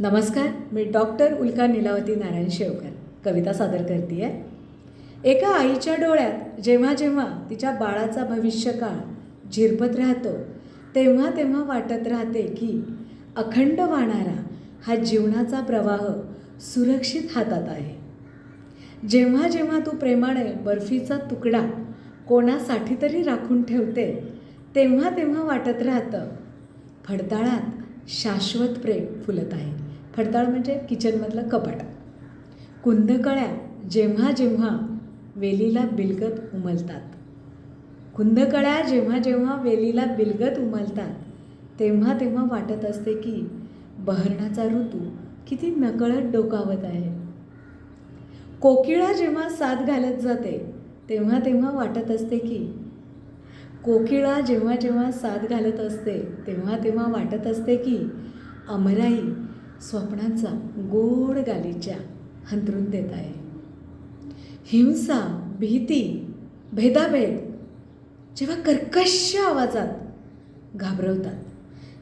नमस्कार मी डॉक्टर उल्का नीलावती नारायण शेवकर कविता सादर करते आहे एका आईच्या डोळ्यात जेव्हा जेव्हा तिच्या बाळाचा भविष्यकाळ झिरपत राहतो तेव्हा तेव्हा वाटत राहते की अखंड वाहणारा हा जीवनाचा प्रवाह सुरक्षित हातात आहे. जेव्हा जेव्हा तू प्रेमाने बर्फीचा तुकडा कोणासाठी तरी राखून ठेवते तेव्हा तेव्हा वाटत राहतं फडताळात शाश्वत प्रेम फुलत आहे. खडताळ म्हणजे किचनमधलं कपाट. कुंदकळ्या जेव्हा जेव्हा वेलीला बिलगत उमलतात. कुंदकळ्या जेव्हा जेव्हा वेलीला बिलगत उमलतात तेव्हा तेव्हा वाटत असते की बहरणाचा ऋतू किती नकळत डोकावत आहे. कोकिळा जेव्हा साथ घालत जाते तेव्हा तेव्हा वाटत असते की कोकिळा जेव्हा जेव्हा साथ घालत असते तेव्हा तेव्हा वाटत असते की अमराई स्वप्नांचा गोड गालीच्या हंतरून देत आहे. हिंसा भीती भेदाभेद जेव्हा कर्कश आवाजात घाबरवतात.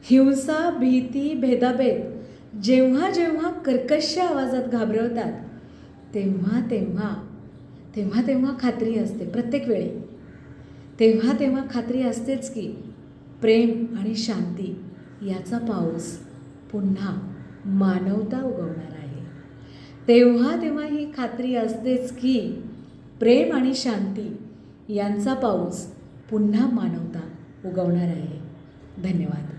हिंसा भीती भेदाभेद जेव्हा जेव्हा कर्कश आवाजात घाबरवतात तेव्हा तेव्हा तेव्हा तेव्हा खात्री असते प्रत्येक वेळी. तेव्हा तेव्हा खात्री असतेच की प्रेम आणि शांती याचा पाऊस पुन्हा मानवता उगवणार आहे. तेव्हा तेव्हा ही खात्री असतेच की प्रेम आणि शांती यांचा पाऊस पुन्हा मानवता उगवणार आहे. धन्यवाद.